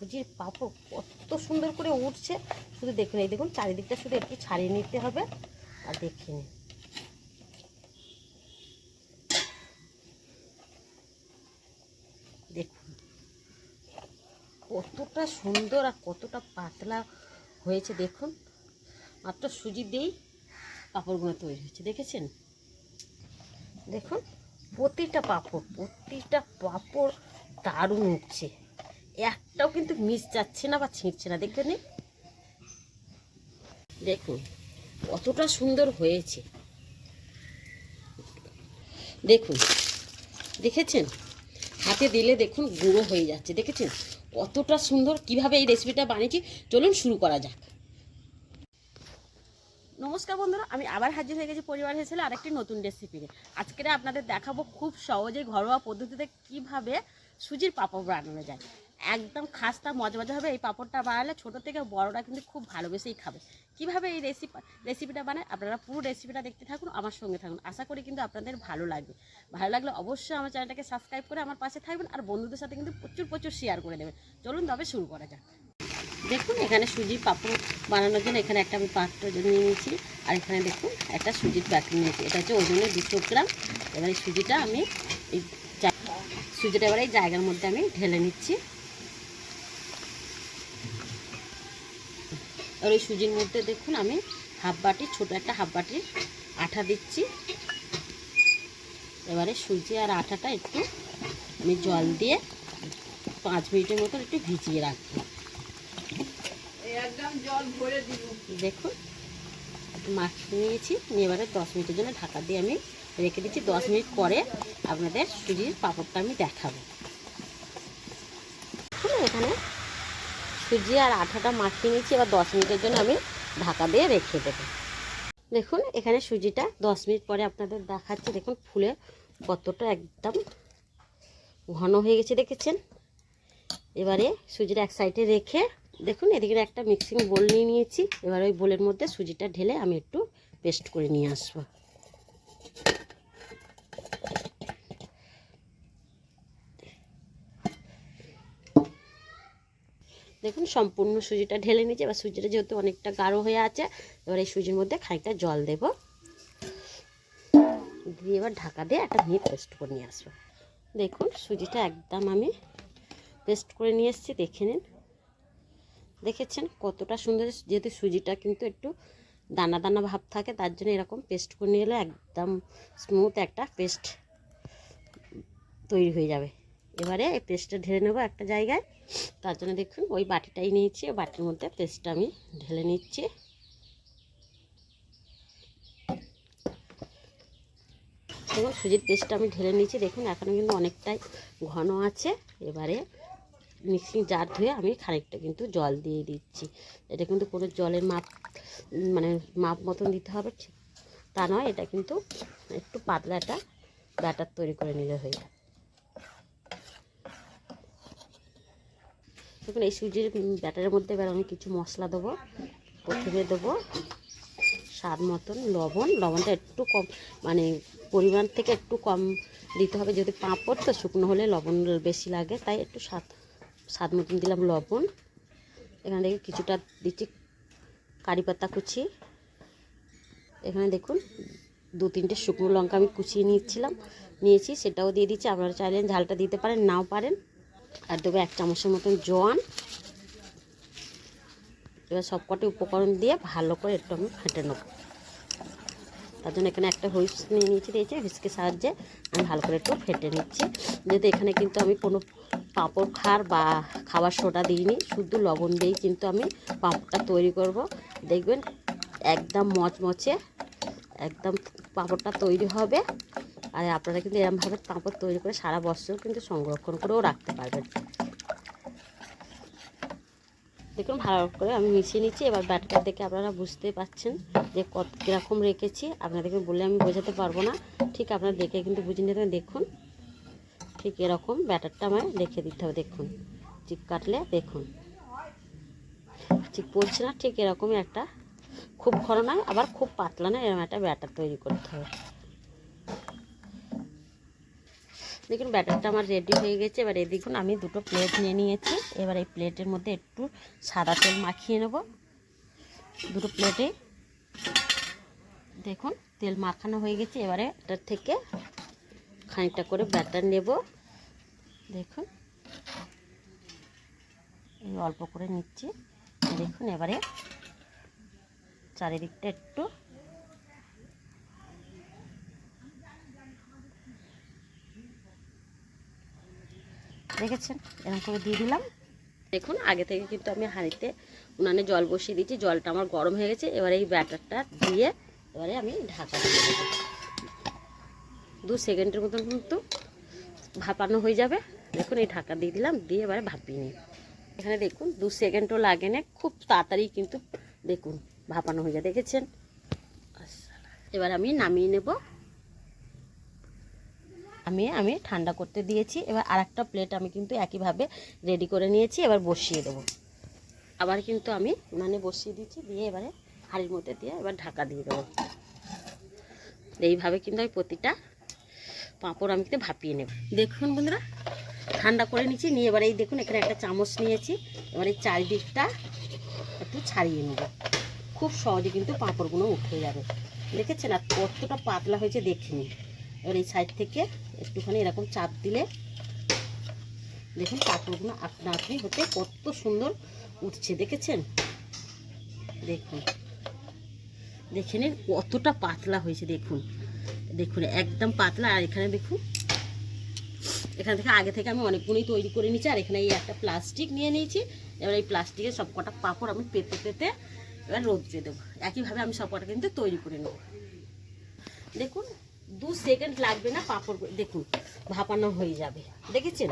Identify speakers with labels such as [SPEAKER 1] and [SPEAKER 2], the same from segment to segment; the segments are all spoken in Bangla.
[SPEAKER 1] সুজির পাঁপড় কত সুন্দর করে উঠছে। শুধু দেখুন এই দেখুন চারিদিকটা শুধু একটু ছাড়িয়ে নিতে হবে আর দেখে নিন। দেখুন কতটা সুন্দর আর কতটা পাতলা হয়েছে, দেখুন। মাত্র সুজি দিয়েই পাঁপড়গুলো তৈরি হচ্ছে, দেখেছেন? দেখুন, প্রতিটা পাঁপড় প্রতিটা পাঁপড় দারুণ উঠছে। একটাও কিন্তু মিস যাচ্ছে না বা ছিঁড়ছে না দেখবেন দেখুন, কতটা সুন্দর হয়েছে। দেখুন, দেখেছেন? হাতে দিলে দেখুন গুঁড়ো হয়ে যাচ্ছে, দেখেছেন? কতটা সুন্দর, কীভাবে এই রেসিপিটা বানিয়েছি? চলুন শুরু করা যাক। নমস্কার বন্ধুরা, আমি আবার হাজির হয়ে গেছি পরিবার হিসেবে আরেকটি নতুন রেসিপি আজকে আপনাদের দেখাবো খুব সহজে ঘরোয়া পদ্ধতিতে কীভাবে সুজির পাঁপড় বানানো যায়। একদম খাস্তা মজা মজা হবে। এই পাঁপড়টা বানালে ছোটো থেকে বড়রা কিন্তু খুব ভালোবেসেই খাবে। কীভাবে এই রেসিপি রেসিপিটা বানায় আপনারা পুরো রেসিপিটা দেখতে থাকুন, আমার সঙ্গে থাকুন। আশা করি কিন্তু আপনাদের ভালো লাগবে। ভালো লাগলে অবশ্যই আমার চ্যানেলটাকে সাবস্ক্রাইব করে আমার পাশে থাকবেন আর বন্ধুদের সাথে কিন্তু প্রচুর প্রচুর শেয়ার করে দেবেন। চলুন তবে শুরু করা যাক। দেখুন, এখানে সুজির পাঁপড় বানানোর জন্য এখানে একটা আমি পাত্র নিয়ে নিয়েছি। আর এখানে দেখুন, একটা সুজির প্যাকেট নিয়েছি। এটা হচ্ছে ওজনে দুশো গ্রাম। এবার এই সুজিটা আমি এই সুজিটা এবার এই জায়গার মধ্যে আমি ঢেলে নিচ্ছি। আর ওই সুজির মধ্যে দেখুন আমি হাফ বাটি ছোটো একটা হাফ বাটি আঠা দিচ্ছি। এবারে সুজি আর আঠাটা একটু আমি জল দিয়ে পাঁচ মিনিটের মতো একটু ভিজিয়ে রাখব। দেখুন মাখিয়ে নিয়েছি। নিয়ে এবারে দশ মিনিটের জন্য ঢাকা দিয়ে আমি রেখে দিচ্ছি। দশ মিনিট পরে আপনাদের সুজির পাঁপড়টা আমি দেখাবো দেখুন এখানে সুজি আর আঠাটা মাখিয়ে নিয়েছি, এবার দশ মিনিটের জন্য আমি ঢাকা দিয়ে রেখে দেবো। দেখুন, এখানে সুজিটা দশ মিনিট পরে আপনাদের দেখাচ্ছি। দেখুন, ফুলে কতটা একদম ঘন হয়ে গেছে, দেখেছেন? এবারে সুজিটা এক সাইডে রেখে, দেখুন, এদিকে একটা মিক্সিং বোল নিয়ে নিয়েছি। এবার ওই বোলের মধ্যে সুজিটা ঢেলে আমি একটু পেস্ট করে নিয়ে আসব। দেখুন, সম্পূর্ণ সুজিটা ঢেলে নিয়েছি। এবার সুজিটা যেহেতু অনেকটা গাঢ় হয়ে আছে, এবার এই সুজির মধ্যে খানিকটা জল দেব। দিয়ে এবার ঢাকা দিয়ে একটা মিনিট পেস্ট করে নিয়ে আসব। দেখুন, সুজিটা একদম আমি পেস্ট করে নিয়ে এসেছি, দেখে নিন। দেখেছেন কতটা সুন্দর, যেহেতু সুজিটা কিন্তু একটু দানা দানা ভাব থাকে, তার জন্য এরকম পেস্ট করে নিয়ে এলে একদম স্মুথ একটা পেস্ট তৈরি হয়ে যাবে। এবারে এই পেস্টটা ঢেলে নেব একটা জায়গায়। তার জন্য দেখুন, ওই বাটিটাই নিয়েছি। ওই বাটির মধ্যে পেস্টটা আমি ঢেলে নিচ্ছি। দেখুন, সুজির পেস্টটা আমি ঢেলে নিয়েছি। দেখুন এখনও কিন্তু অনেকটাই ঘন আছে। এবারে মিক্সিং জার ধুয়ে আমি খানিকটা কিন্তু জল দিয়ে দিচ্ছি। এটা কিন্তু কোনো জলের মাপ মানে মাপ মতন দিতে হবে। তা নয়, এটা কিন্তু একটু পাতলা একটা ব্যাটার তৈরি করে নিলে হয়ে যাবে। দেখুন এই সুজির ব্যাটারের মধ্যে এবার আমি কিছু মশলা দেবো, প্রথমে দেবো স্বাদ মতন লবণ। লবণটা একটু কম মানে পরিমাণ থেকে একটু কম দিতে হবে। যদি পাঁপড়, তো শুকনো হলে লবণ বেশি লাগে, তাই একটু স্বাদ স্বাদ মতন দিলাম লবণ। এখানে দেখি কিছুটা দিচ্ছি কারি পাতা কুচি। এখানে দেখুন দু তিনটে শুকনো লঙ্কা আমি কুচিয়ে নিয়েছিলাম, নিয়েছি, সেটাও দিয়ে দিচ্ছি। আপনারা চাইলেন ঝালটা দিতে পারেন, নাও পারেন। আর দেবো এক চামচের মতন জোয়ান। এবার সবকটি উপকরণ দিয়ে ভালো করে একটু আমি ফেটে নেব। তার জন্য এখানে একটা হুইস্ক নিয়ে নিয়েছি দিয়েছি হুইস্কের সাহায্যে আমি ভালো করে একটু ফেটে নিচ্ছি। যেহেতু এখানে কিন্তু আমি কোনো পাঁপড় খার বা খাবার সোডা দিইনি, শুধু লবণ দিয়েই কিন্তু আমি পাঁপড়টা তৈরি করব। দেখবেন, একদম মচমচে, একদম পাঁপড়টা তৈরি হবে। আর আপনারা কিন্তু এরমভাবে পাঁপড় তৈরি করে সারা বছর কিন্তু সংরক্ষণ করেও রাখতে পারবেন। দেখুন, ভালো করে আমি মিশিয়ে নিচ্ছি। এবার ব্যাটারটা দেখে আপনারা বুঝতে পাচ্ছেন যে কত কীরকম রেখেছি। আপনাদেরকে বলে আমি বোঝাতে পারব না। ঠিক আপনারা দেখে কিন্তু বুঝে নিতে। দেখুন, ঠিক এরকম ব্যাটারটা আমায় রেখে দিতে হবে। দেখুন চিক কাটলে দেখুন। ঠিক পড়ছে না, ঠিক এরকমই একটা। খুব ঘন নয়, আবার খুব পাতলা নয়, এরকম একটা ব্যাটার তৈরি করতে হবে। দেখুন, ব্যাটারটা আমার রেডি হয়ে গেছে। এবার দেখুন, আমি দুটো প্লেট নিয়ে নিয়েছি। এবার এই প্লেটের মধ্যে একটু সাদা তেল মাখিয়ে নেব। দুটো প্লেটে দেখুন, তেল মাখানো হয়ে গেছে। এবারে এটার থেকে খানিকটা করে ব্যাটার নেব। দেখুন, এই অল্প করে নিচ্ছি। দেখুন, এবারে চারিদিকটা একটু দেখেছেন এরকম করে দিয়ে দিলাম। দেখুন, আগে থেকে কিন্তু আমি হাঁড়িতে উনানে জল বসিয়ে দিয়েছি, জলটা আমার গরম হয়ে গেছে, এবারে এই ব্যাটারটা দিয়ে এবারে আমি ঢাকা দিয়ে দেবো। দু সেকেন্ডের মতন কিন্তু ভাপানো হয়ে যাবে। দেখুন, এই ঢাকা দিয়ে দিলাম, দিয়ে এবারে ভাপিয়ে নিই। এখানে দেখুন, দু সেকেন্ডও লাগে না, খুব তাড়াতাড়ি কিন্তু দেখুন, ভাপানো হয়ে যায়। দেখেছেন? এবার আমি নামিয়ে নেব। আমি আমি ঠান্ডা করতে দিয়েছি। এবার আরেকটা প্লেট আমি কিন্তু একইভাবে রেডি করে নিয়েছি, এবার বসিয়ে দেবো। আবার কিন্তু আমি মানে বসিয়ে দিচ্ছি দিয়ে এবারে হাঁড়ির মধ্যে দিয়ে এবার ঢাকা দিয়ে দেবো। এইভাবে কিন্তু আমি প্রতিটা পাঁপড় আমি কিন্তু ভাপিয়ে নেব। দেখুন বন্ধুরা, ঠান্ডা করে নিচ্ছি নিয়ে এবার এই দেখুন, এখানে একটা চামচ নিয়েছি। এবার এই চারিদিকটা একটু ছাড়িয়ে নেব। খুব সহজে কিন্তু পাঁপড়গুলো উঠে যাবে। দেখেছেন? আর কতটা পাতলা হয়েছে, দেখিনি। এবার এই সাইড থেকে একটুখানি এরকম চাপ দিলে দেখুন পাঁপড়গুলো আপনা আপনি হতে কত সুন্দর উঠছে, দেখেছেন? দেখুন। দেখে নিন কতটা পাতলা হয়েছে, দেখুন। দেখুন, একদম পাতলা। আর এখানে দেখুন, এখান থেকে আগে থেকে আমি অনেকগুলোই তৈরি করে নিয়েছি। আর এখানে এই একটা প্লাস্টিক নিয়ে নিয়েছি। এবার এই প্লাস্টিকের সব কটা পাঁপড় আমি পেতে পেতে এবার রোদ্রে দেবো। একইভাবে আমি সব কটা কিন্তু তৈরি করে নেব। দেখুন দু সেকেন্ড লাগবে না পাঁপড় দেখুন, ভাপানো হয়ে যাবে। দেখেছেন?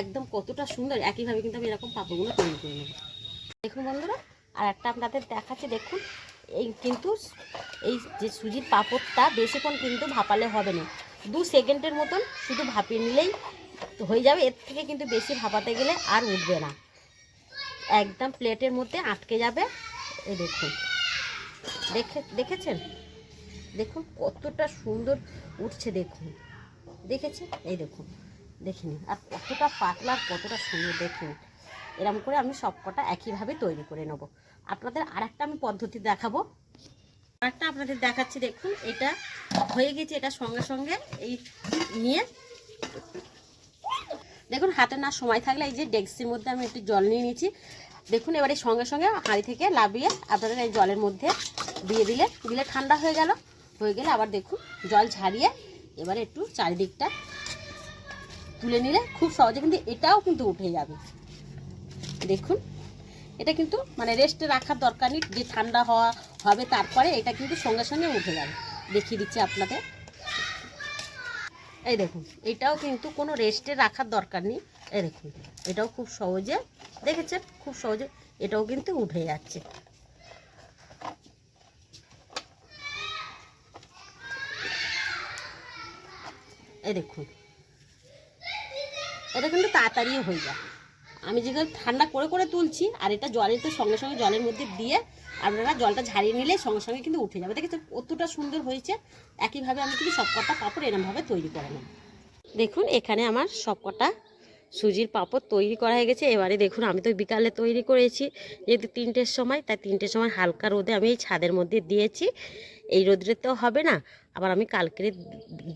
[SPEAKER 1] একদম কতটা সুন্দর, একইভাবে কিন্তু আমি এরকম পাঁপড়গুলো তৈরি করে নেব। দেখুন বন্ধুরা, আর একটা আপনাদের দেখাচ্ছে, দেখুন, এই কিন্তু এই যে সুজির পাঁপড়টা বেশিক্ষণ কিন্তু ভাপালে হবে না। দু সেকেন্ডের মতন শুধু ভাপিয়ে নিলেই হয়ে যাবে, এর থেকে কিন্তু বেশি ভাপাতে গেলে আর উঠবে না। একদম প্লেটের মধ্যে আটকে যাবে। এই দেখুন। দেখে দেখেছেন? দেখুন কতটা সুন্দর উঠছে, দেখুন। দেখেছেন? এই দেখুন, দেখে নিন। আর কতটা পাতলা আর কতটা সুন্দর, দেখুন। এরকম করে আমি সবকটা একইভাবে তৈরি করে নেব। আপনাদের আরেকটা আমি পদ্ধতি দেখাবো। আরেকটা আপনাদের দেখাচ্ছি, দেখুন। এটা হয়ে গেছে, এটা সঙ্গে সঙ্গে এই নিয়ে। দেখুন, হাতে না সময় থাকলে এই যে ডেক্সির মধ্যে আমি একটু জল নিয়ে নিয়েছি। দেখুন, এবারে সঙ্গে সঙ্গে হাঁড়ি থেকে লাভিয়ে আপনাদের এই জলের মধ্যে দিয়ে দিলে। দিলে ঠান্ডা হয়ে গেল। হয়ে গেলে আবার দেখুন জল ঝারিয়ে এবারে একটু চারিদিকটা তুলে নিলে খুব সহজে কিন্তু এটাও কিন্তু উঠে যাবে। দেখুন, এটা কিন্তু মানে রেস্টে রাখার দরকার নেই, যে ঠান্ডা হওয়া হবে তারপরে এটা কিন্তু সঙ্গে সঙ্গে উঠে যাবে। দেখিয়ে দিচ্ছি আপনাদের। এই দেখুন, এটাও কিন্তু কোনো রেস্টে রাখার দরকার নেই। এই দেখুন, এটাও খুব সহজে, দেখেছেন? খুব সহজে এটাও কিন্তু উঠে যাচ্ছে। এই দেখুন। এটা কিন্তু তাড়াতাড়িও হয়ে যায়। আমি যেগুলো ঠান্ডা করে করে তুলছি, আর এটা জলের তো সঙ্গে সঙ্গে জলের মধ্যে দিয়ে আপনারা জলটা ঝাড়িয়ে নিলে সঙ্গে সঙ্গে কিন্তু উঠে যাবে। দেখেছি কতটা সুন্দর হয়েছে? একইভাবে আমি কিন্তু সবকটা পাপড় এরমভাবে তৈরি করে নেব। দেখুন, এখানে আমার সব কটা সুজির পাঁপড় তৈরি করা হয়ে গেছে। এবারে দেখুন, আমি তো বিকালে তৈরি করেছি। যেহেতু তিনটের সময়, তাই তিনটের সময় হালকা রোদে আমি এই ছাদের মধ্যে দিয়েছি। এই রোদ্রে তো হবে না। আবার আমি কালকে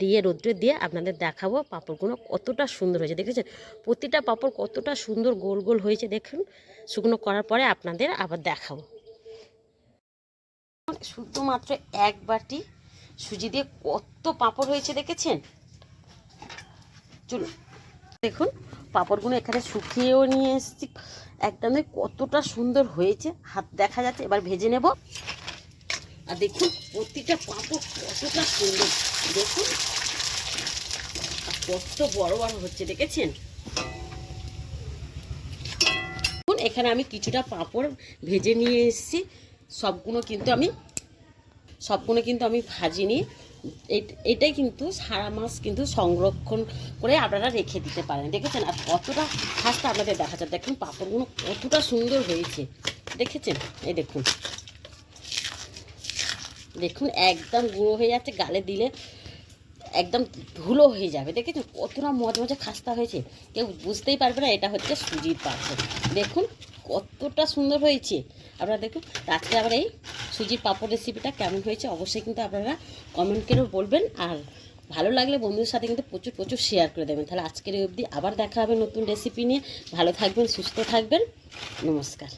[SPEAKER 1] দিয়ে, রোদ্রে দিয়ে আপনাদের দেখাবো পাঁপড়গুলো কতটা সুন্দর হয়েছে। দেখেছেন? প্রতিটা পাঁপড় কতটা সুন্দর গোল গোল হয়েছে। দেখুন, শুকনো করার পরে আপনাদের আবার দেখাবো। শুধুমাত্র এক বাটি সুজি দিয়ে কত পাঁপড় হয়েছে দেখেছেন? চলুন। দেখুন পাঁপড়গুলো এখানে শুকিয়েও নিয়ে এসেছি। একদমই কতটা সুন্দর হয়েছে। হাত দেখা যাচ্ছে, এবার ভেজে নেব। আর দেখুন, প্রতিটা পাঁপড় কতটা সুন্দর। দেখুন। কত বড় বড় হচ্ছে, দেখেছেন? এখানে আমি কিছুটা পাঁপড় ভেজে নিয়ে এসেছি। সবগুলো কিন্তু আমি সবগুলো কিন্তু আমি ভাজিনি। এই- এটাই কিন্তু সারা মাস কিন্তু সংরক্ষণ করে আপনারা রেখে দিতে পারেন। দেখেছেন? আর কতটা খাসটা আপনাদের দেখা যায় দেখুন পাঁপড়গুলো কতটা সুন্দর হয়েছে। দেখেছেন? এই দেখুন। দেখুন, একদম গুঁড়ো হয়ে যাচ্ছে, গালে দিলে একদম ধুলো হয়ে যাবে। দেখেছেন? কতটা মজা মজা খাস্তা হয়েছে। কেউ বুঝতেই পারবে না, এটা হচ্ছে সুজির পাঁপড় দেখুন, কতটা সুন্দর হয়েছে। আপনারা দেখুন আজকে আবার এই সুজির পাঁপড় রেসিপিটা কেমন হয়েছে অবশ্যই কিন্তু আপনারা কমেন্ট করেও বলবেন। আর ভালো লাগলে বন্ধুদের সাথে কিন্তু প্রচুর প্রচুর শেয়ার করে দেবেন। তাহলে আজকের এই অবধি আবার দেখা হবে নতুন রেসিপি নিয়ে। ভালো থাকবেন, সুস্থ থাকবেন। নমস্কার।